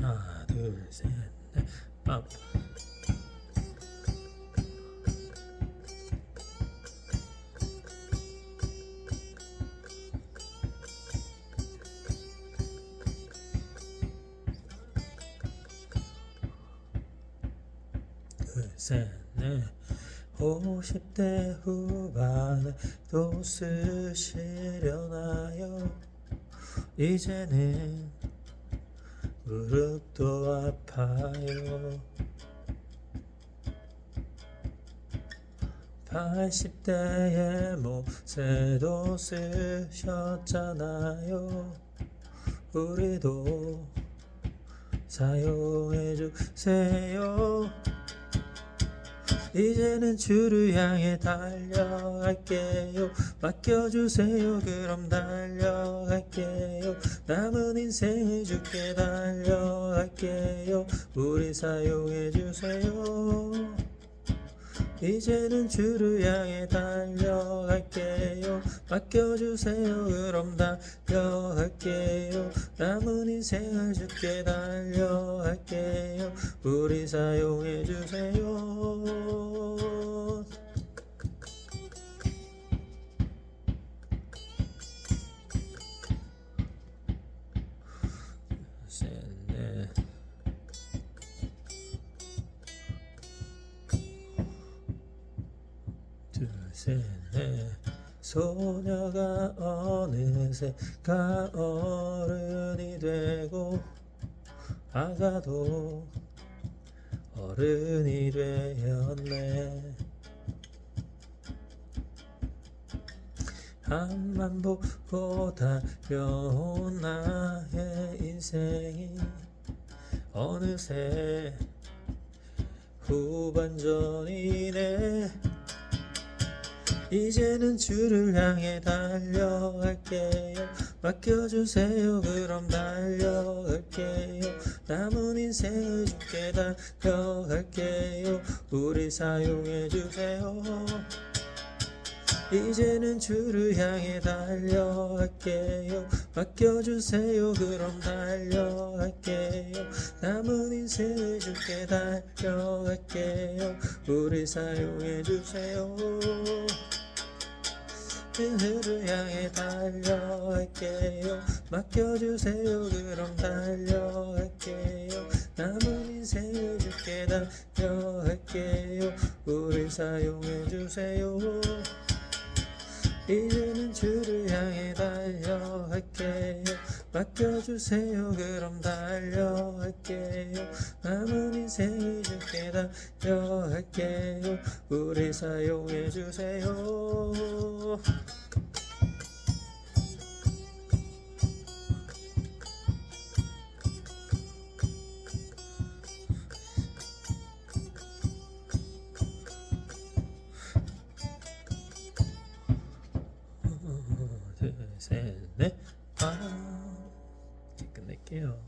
하나 둘셋넷 빰. 둘셋넷 50대 후반에 또 쓰시려나요 이제는 무릎도 아파요. 80대의 모세도 쓰셨잖아요. 우리도 사용해 주세요 이제는 주를 향해 달려갈게요. 맡겨주세요. 그럼 달려갈게요. 남은 인생을 주께 달려갈게요. 우리 사용해 주세요. 이제는 주를 향해 달려갈게요. 맡겨주세요. 그럼 달려갈게요. 남은 인생을 주께 달려갈게요. 우리 사용해 주세요 둘셋넷 소녀가 어느새 가어른이 되고 아가도 어른이 되었네. 앞만 보고 달려온 나의 인생이 어느새 후반전이네 이제는 주를 향해 달려갈게요. 맡겨주세요. 그럼 달려갈게요. 남은 인생을 주께 달려갈게요. 우리 사용해주세요. 이제는 주를 향해 달려갈게요. 맡겨주세요. 그럼 달려갈게요. 남은 인생을 주께 달려갈게요. 우리 사용해주세요 그를 향해 달려갈게요. 맡겨주세요 그럼 달려갈게요. 남은 인생을 주께 달려갈게요. 우리 사용해주세요. 이제는 주를 향해 달려갈게요 맡겨주세요. 그럼 달려갈게요. 남은 인생을 주께 달려갈게요. 우리 사용해주세요. 둘셋넷. 아 이렇게 끝낼게요